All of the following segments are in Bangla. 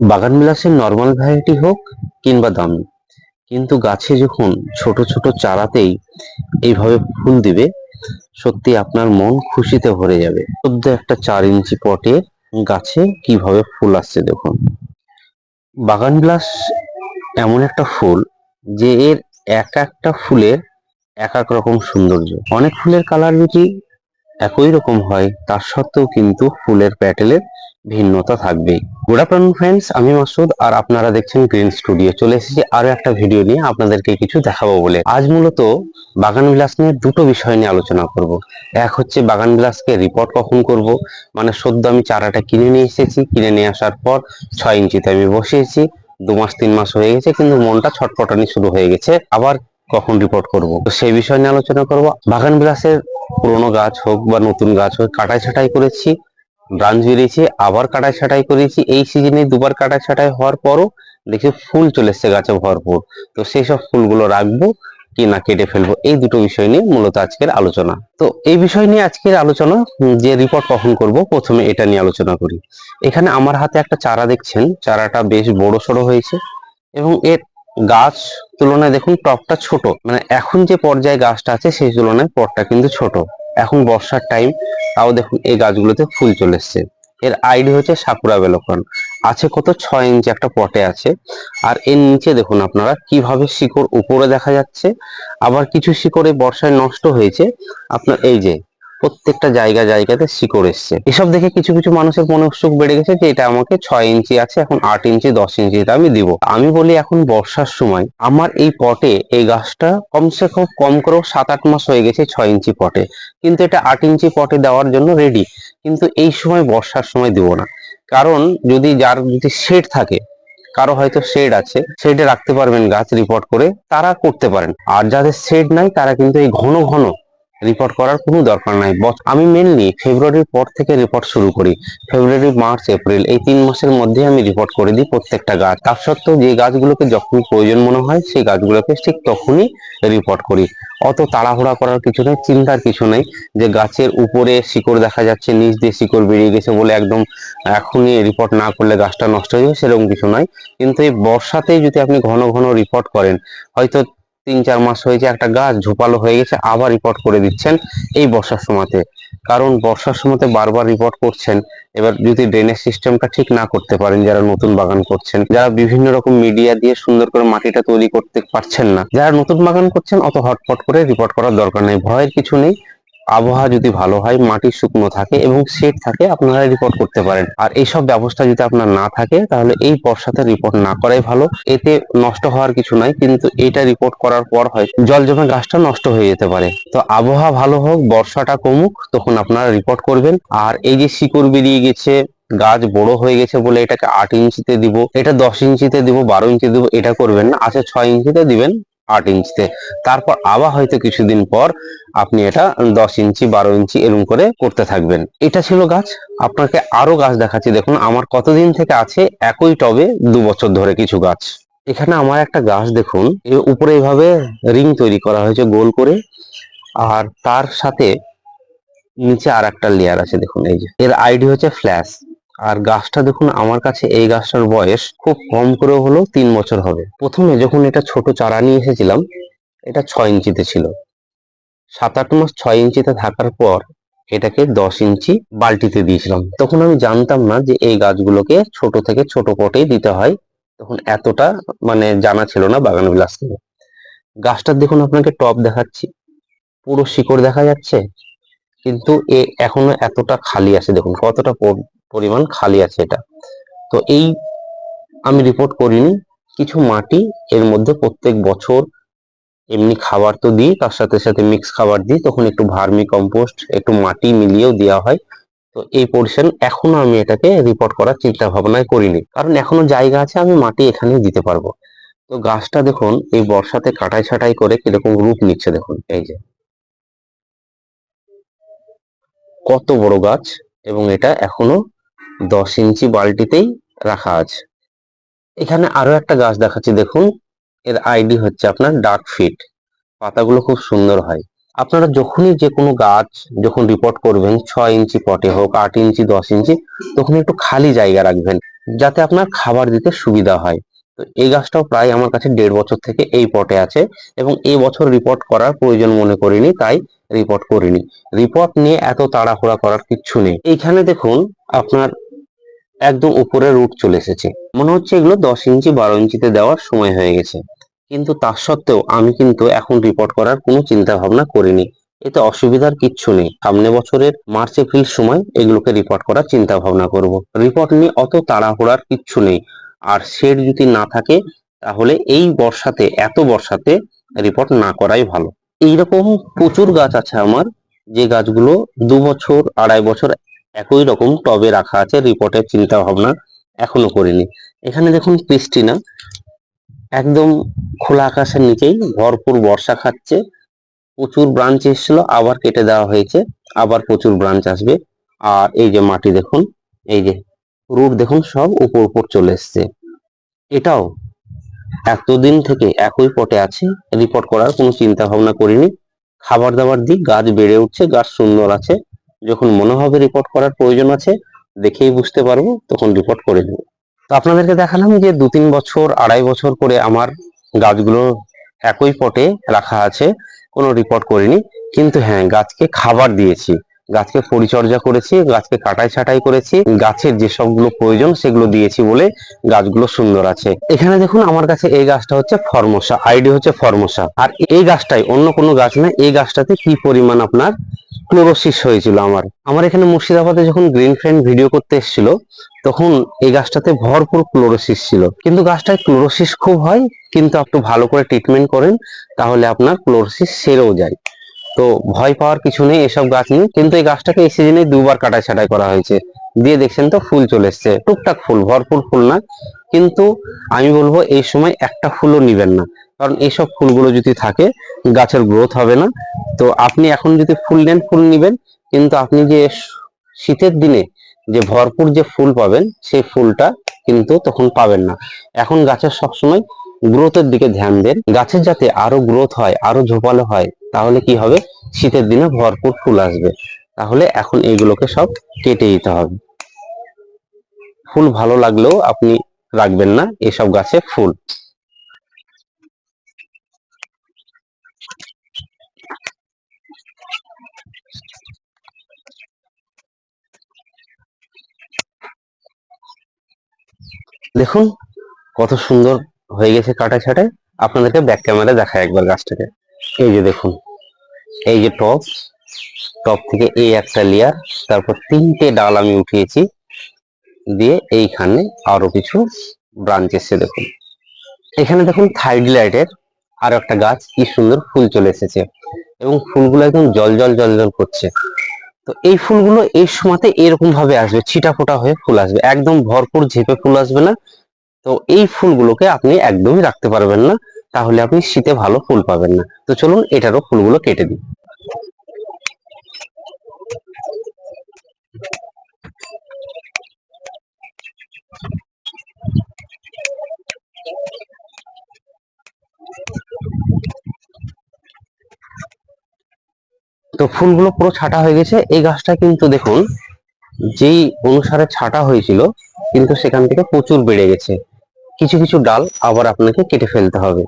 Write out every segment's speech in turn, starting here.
বাগান বিলাসের নর্মাল ভ্যারাইটি হোক কিংবা দামি। কিন্তু গাছে যখন ছোট ছোট চারাতেই এইভাবে ফুল দিবে, সত্যি আপনার মন খুশিতে ভরে যাবে। সদ্য একটা চার ইঞ্চি পটে গাছে কীভাবে ফুল আসছে দেখুন। বাগান বিলাস এমন একটা ফুল যে এর এক একটা ফুলের এক এক রকম সৌন্দর্য। অনেক ফুলের কালার যদি একই রকম হয়, তার সত্ত্বেও কিন্তু ফুলের প্যাটেলের ভিন্নতা থাকবেই গুড আফটারনুন ফ্রেন্ডস আমি মাসুদ আর আপনারা দেখছেন গ্রিন স্টুডিও চলে এসেছি আরও একটা ভিডিও নিয়ে আপনাদেরকে কিছু দেখাবো বলে। আজ মূলত বাগান বিলাস নিয়ে দুটো বিষয় নিয়ে আলোচনা করব। এক হচ্ছে বাগান বিলাসকে রিপোর্ট কখন করব? মানে সদ্য আমি চারাটা কিনে নিয়ে এসেছি, কিনে নিয়ে আসার পর ছয় ইঞ্চিতে আমি বসিয়েছি, দু মাস, তিন মাস হয়ে গেছে, কিন্তু মনটা ছটফটানি শুরু হয়ে গেছে। আবার কখন রিপোর্ট করব? তো সেই বিষয় নিয়ে আলোচনা করব। বাগান বিলাসের পুরোনো গাছ হোক বা নতুন গাছ হোক, কাটাই ছাটাই করেছি ব্রাঞ্চ বেরিয়েছে আবার কাটাই ছাটাই করেছি। এই সিজনে দুবার কাটাই ছাটাই হওয়ার পরও দেখি ফুল চলে এসছে গাছে ভরপুর। তো সেই সব ফুলগুলো রাখব কি না কেটে ফেলব, এই দুটো বিষয় নিয়ে মূলত আজকের আলোচনা। তো এই বিষয় নিয়ে আজকের আলোচনা যে রিপোর্ট কখন করব, প্রথমে এটা নিয়ে আলোচনা করি। এখানে আমার হাতে একটা চারা দেখছেন, চারাটা বেশ বড় সড়ো হয়েছে এবং এর গাছ তুলনায় দেখুন টপটা ছোট। মানে এখন যে পর্যায়ে গাছটা আছে, সেই তুলনায় পটটা কিন্তু ছোট। এখন বর্ষার টাইম তাও দেখুন এই গাছগুলোতে ফুল চলে এসছে। এর আইডি হচ্ছে সাকুরা বেলকন আছে কত? ছয় ইঞ্চি একটা পটে আছে। আর এর নিচে দেখুন আপনারা কীভাবে শিকড় উপরে দেখা যাচ্ছে। আবার কিছু শিকড়ে বর্ষায় নষ্ট হয়েছে। আপনার এই যে প্রত্যেকটা জায়গা জায়গাতে শিকড় এসছে। এসব দেখে কিছু কিছু মানুষের মনে উৎসুক বেড়ে গেছে যে এটা আমাকে ছয় ইঞ্চি আছে, এখন আট ইঞ্চি, দশ ইঞ্চি এটা আমি দিব। আমি বলি, এখন বর্ষার সময় আমার এই পটে এই গাছটা কমসে কম কম করেও সাত আট মাস হয়ে গেছে ছয় ইঞ্চি পটে। কিন্তু এটা আট ইঞ্চি পটে দেওয়ার জন্য রেডি কিন্তু এই সময় বর্ষার সময় দিব না। কারণ যদি যার যদি শেড থাকে, কারও হয়তো শেড আছে শেডে রাখতে পারবেন গাছ রিপোর্ট করে, তারা করতে পারেন। আর যাদের শেড নাই, তারা কিন্তু এই ঘন ঘন রিপোর্ট করার কোনো দরকার নাই। আমি মেনলি ফেব্রুয়ারির পর থেকে রিপোর্ট শুরু করি। ফেব্রুয়ারি মার্চ এপ্রিল এই তিন মাসের মধ্যে আমি রিপোর্ট করে দিই প্রত্যেকটা গাছ। তার সত্ত্বেও যে গাছগুলোকে যখন প্রয়োজন মনে হয়, সেই গাছগুলোকে ঠিক তখনই রিপোর্ট করি। অত তাড়াহুড়া করার কিছু নেই, চিন্তার কিছু নেই যে গাছের উপরে শিকড় দেখা যাচ্ছে, নিচ দিয়ে শিকড় বেরিয়ে গেছে বলে একদম এখনই রিপোর্ট না করলে গাছটা নষ্ট হয়ে যাবে, সেরকম কিছু নয় কিন্তু এই বর্ষাতেই যদি আপনি ঘন ঘন রিপোর্ট করেন, হয়তো তিন চার মাস হয়েছে একটা গাছ ঝোপালো হয়ে গেছে, আবার রিপোর্ট করে দিচ্ছেন এই বর্ষার সময়তে। কারণ বর্ষার সময়তে বারবার রিপোর্ট করছেন। এবার যদি ড্রেনেজ সিস্টেমটা ঠিক না করতে পারেন, যারা নতুন বাগান করছেন, যারা বিভিন্ন রকম মিডিয়া দিয়ে সুন্দর করে মাটিটা তৈরি করতে পারছেন না, যারা নতুন বাগান করছেন, অত হটপট করে রিপোর্ট করার দরকার নেই। ভয়ের কিছু নেই। আবহাওয়া যদি ভালো হয়, মাটি শুকনো থাকে এবং সেট থাকে, আপনারা রিপোর্ট করতে পারেন। আর এইসব ব্যবস্থা যদি আপনার না থাকে, তাহলে এই বর্ষাতে রিপোর্ট না করাই ভালো। এতে নষ্ট হওয়ার কিছু নাই, কিন্তু এটা রিপোর্ট করার পর হয় জল জমে গাছটা নষ্ট হয়ে যেতে পারে। তো আবহাওয়া ভালো হোক, বর্ষাটা কমুক, তখন আপনারা রিপোর্ট করবেন। আর এই যে শিকড় বেরিয়ে গেছে, গাছ বড় হয়ে গেছে বলে এটাকে আট ইঞ্চিতে দিব, এটা দশ ইঞ্চিতে দিব, বারো ইঞ্চি দিব, এটা করবেন না, আছে ছয় ইঞ্চিতে দিবেন। আট ইঞ্চিতে তারপর আবার হয়তো কিছুদিন পর আপনি এটা দশ ইঞ্চি বারো ইঞ্চি এরকম করে করতে থাকবেন। এটা ছিল গাছ। আপনাকে আরও গাছ দেখাচ্ছি। দেখুন, আমার কতদিন থেকে আছে একই টবে দু বছর ধরে কিছু গাছ। এখানে আমার একটা গাছ দেখুন। এর উপরে এইভাবে রিং তৈরি করা হয়েছে গোল করে। আর তার সাথে নিচে আর একটা লেয়ার আছে, দেখুন, এই যে। এর আইডি হচ্ছে ফ্ল্যাশ আর গাছটা দেখুন, আমার কাছে এই গাছটার বয়স খুব কম করে হলেও তিন বছর হবে। প্রথমে যখন এটা ছোট চারা নিয়ে এসেছিলাম, এটা ছয় ইঞ্চিতে ছিল। সাত আট মাস ছয় ইঞ্চিতে থাকার পর এটাকে দশ ইঞ্চি বালতিতে দিয়েছিলাম। তখন আমি জানতাম না যে এই গাছগুলোকে ছোট থেকে ছোট পটেই দিতে হয়। তখন এতটা মানে জানা ছিল না বাগান বিলাস থেকে গাছটার দেখুন, আপনাকে টপ দেখাচ্ছি। পুরো শিকড় দেখা যাচ্ছে, কিন্তু এ এখনও এতটা খালি আছে দেখুন, কতটা পরিমাণ খালি আছে এটা। তো এই আমি রিপোর্ট করিনি, কিছু মাটি এর মধ্যে প্রত্যেক বছর এমনি খাবার তো দিই, তার সাথে সাথে মিক্স খাবার দিই, তখন একটু ভার্মি কম্পোস্ট একটু মাটি মিলিয়েও দেওয়া হয়। তো এই পোর্শন এখনও আমি এটাকে রিপোর্ট করার চিন্তা ভাবনায় করিনি, কারণ এখনও জায়গা আছে, আমি মাটি এখানে দিতে পারব। তো গাছটা দেখুন, এই বর্ষাতে কাটাই ছাটাই করে কীরকম রূপ নিচ্ছে দেখুন, এই যে। কত বড় গাছ, এবং এটা এখনও দশ ইঞ্চি বালতিতেই রাখা আছে। এখানে আরও একটা গাছ দেখাচ্ছি, দেখুন। এর আইডি হচ্ছে আপনার ডার্ক ফিট। পাতাগুলো খুব সুন্দর হয়। আপনারা যখনই যে কোনো গাছ যখন রিপোর্ট করবেন, ছয় ইঞ্চি পটে হোক, আট ইঞ্চি, দশ ইঞ্চি, তখন একটু খালি জায়গা রাখবেন, যাতে আপনার খাবার দিতে সুবিধা হয়। তো এই গাছটাও প্রায় আমার কাছে দেড় বছর থেকে এই পটে আছে এবং এই বছর রিপোর্ট করার প্রয়োজন মনে করিনি, তাই রিপোর্ট করিনি। রিপোর্ট নিয়ে এত তাড়াহুড়া করার কিচ্ছু নেই। এইখানে দেখুন, আপনার একদম উপরে রুট চলে এসেছে। মনে হচ্ছে এগুলো দশ ইঞ্চি, বারো ইঞ্চিতে দেওয়ার সময় হয়ে গেছে। কিন্তু তার সত্ত্বেও আমি কিন্তু এখন রিপোর্ট করার কোনো চিন্তা ভাবনা করিনি। এতে অসুবিধার কিচ্ছু নেই। সামনে বছরের মার্চ এপ্রিল সময় এগুলোকে রিপোর্ট করার চিন্তা ভাবনা করব। রিপোর্ট নিয়ে অত তাড়াহুড়ার কিচ্ছু নেই। আর শেড যদি না থাকে, তাহলে এই বর্ষাতে, এত বর্ষাতে রিপোর্ট না করাই ভালো। এইরকম প্রচুর গাছ আছে আমার। যে গাছগুলো দু বছর, আড়াই বছর একই রকম টবে রাখা আছে রিপোর্টের চিন্তা ভাবনা এখনও করিনি। এখানে দেখুন বৃষ্টি না একদম খোলা আকাশের নিচেই ভরপুর বর্ষা খাচ্ছে, প্রচুর ব্রাঞ্চ এসেছিল, আবার কেটে দেওয়া হয়েছে, আবার প্রচুর ব্রাঞ্চ আসবে। আর এই যে মাটি দেখুন, এই যে রুট দেখুন, সব উপর উপর চলে এসছে। এটাও এতদিন থেকে একই পটে আছে রিপোর্ট করার কোনো চিন্তা ভাবনা করিনি। খাবার দাবার দিক, গাছ বেড়ে উঠছে, গাছ সুন্দর আছে। যখন মনে হবে রিপোর্ট করার প্রয়োজন আছে, দেখেই বুঝতে পারব, তখন রিপোর্ট করে দেবো তো আপনাদেরকে দেখালাম যে দু তিন বছর, আড়াই বছর করে আমার গাছগুলো একই পটে রাখা আছে, কোনো রিপোর্ট করিনি। কিন্তু হ্যাঁ গাছকে খাবার দিয়েছি। গাছকে পরিচর্যা করেছি, গাছকে কাটাই ছাটাই করেছি। গাছের যে সবগুলো প্রয়োজন, সেগুলো দিয়েছি বলে গাছগুলো সুন্দর আছে। এখানে দেখুন, আমার কাছে এই গাছটা হচ্ছে ফরমসা, আইডি হচ্ছে ফরমসা। আর এই গাছটাই, অন্য কোনো গাছ না, এই গাছটাতে কি পরিমাণ আপনার ক্লোরোসিস হয়েছিল আমার। আমার এখানে মুর্শিদাবাদে যখন গ্রিন ফ্রেন্ড ভিডিও করতে এসেছিল, তখন এই গাছটাতে ভরপুর ক্লোরোসিস ছিল। কিন্তু গাছটায় ক্লোরোসিস খুব হয়, কিন্তু একটু ভালো করে ট্রিটমেন্ট করেন, তাহলে আপনার ক্লোরোসিস সেরেও যায়। তো ভয় পাওয়ার কিছু নেই এসব গাছ নিয়ে, কিন্তু এই গাছটাকে এই সিজনে দুবার কাটাই ছাটাই করা হয়েছে। দিয়ে দেখছেন তো ফুল চলে এসছে। টুকটাক ফুল, ভরপুর ফুল না, কিন্তু আমি বলব এই সময় একটা ফুলও নিবেন না। কারণ এইসব ফুলগুলো যদি থাকে, গাছের গ্রোথ হবে না। তো আপনি এখন যদি ফুল নেন, ফুল নিবেন, কিন্তু আপনি যে শীতের দিনে যে ভরপুর যে ফুল পাবেন, সেই ফুলটা কিন্তু তখন পাবেন না। এখন গাছের সবসময় গ্রোথের দিকে ধ্যান দেন। গাছের যাতে আরও গ্রোথ হয়, আরও ঝোপালো হয়, তাহলে কি হবে? শীতের দিনে ভরপুর ফুল আসবে। তাহলে এখন এইগুলোকে সব কেটে দিতে হবে। ফুল ভালো লাগলেও আপনি রাখবেন না, এসব গাছে ফুল। দেখুন, কত সুন্দর হয়ে গেছে কাটা ছাটায় আপনাদেরকে ব্যাক ক্যামেরা দেখায় একবার গাছটাকে। এই যে দেখুন, এই যে টপ টপ থেকে এই একটা লেয়ার তারপর তিনটে ডাল আমি উঠিয়েছি। দিয়ে এইখানে আরও কিছু ব্রাঞ্চ এসছে দেখুন। এখানে দেখুন থাইড লাইটের আরও একটা গাছ, কি সুন্দর ফুল চলে এসেছে। এবং ফুলগুলো একদম জল জল জল জল করছে। তো এই ফুলগুলো এই সময়তে এরকম ভাবে আসবে ছিটা ফোটা হয়ে ফুল আসবে। একদম ভরপুর ঝেপে ফুল আসবে না। তো এই ফুলগুলোকে আপনি একদমই রাখতে পারবেন না, তাহলে আপনি শীতে ভালো ফুল পাবেন না। তো চলুন এটারও ফুলগুলো কেটে দিই। তো ফুলগুলো পুরো ছাটা হয়ে গেছে। এই গাছটা কিন্তু দেখুন, যেই অনুসারে ছাটা হয়েছিল, কিন্তু সেখান থেকে প্রচুর বেড়ে গেছে। কিছু কিছু ডাল আবার আপনাকে কেটে ফেলতে হবে।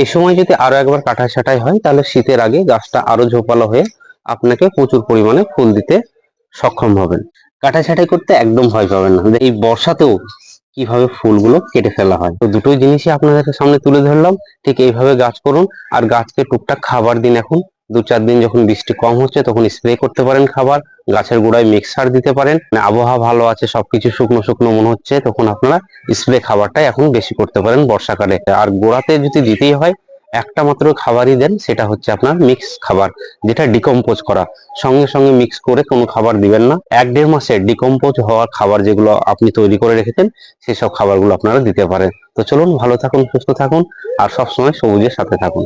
এই সময় যদি আরও একবার কাটা ছাটাই হয়, তাহলে শীতের আগে গাছটা আরও ঝোপালো হয়ে আপনাকে প্রচুর পরিমাণে ফুল দিতে সক্ষম হবেন। কাটা ছাটাই করতে একদম ভয় পাবেন না। এই বর্ষাতেও কীভাবে ফুলগুলো কেটে ফেলা হয়। তো দুটোই জিনিসই আপনাদের সামনে তুলে ধরলাম। ঠিক এইভাবে গাছ করুন। আর গাছকে টুকটাক খাবার দিন এখন। দু চার দিন যখন বৃষ্টি কম হচ্ছে, তখন স্প্রে করতে পারেন খাবার। গাছের গোড়ায় মিক্সার দিতে পারেন। মানে আবহাওয়া ভালো আছে, সবকিছু শুকনো শুকনো মনে হচ্ছে, তখন আপনারা স্প্রে খাবারটাই এখন বেশি করতে পারেন বর্ষাকালে। আর গোড়াতে যদি দিতেই হয় একটা মাত্র খাবারই দেন, সেটা হচ্ছে আপনার মিক্স খাবার, যেটা ডিকম্পোজ করা। সঙ্গে সঙ্গে মিক্স করে কোনো খাবার দিবেন না। এক দেড় মাসে ডিকম্পোজ হওয়ার খাবার যেগুলো আপনি তৈরি করে রেখেছেন সেই সব খাবারগুলো আপনারা দিতে পারেন। তো চলুন, ভালো থাকুন, সুস্থ থাকুন, আর সবসময় সবুজের সাথে থাকুন।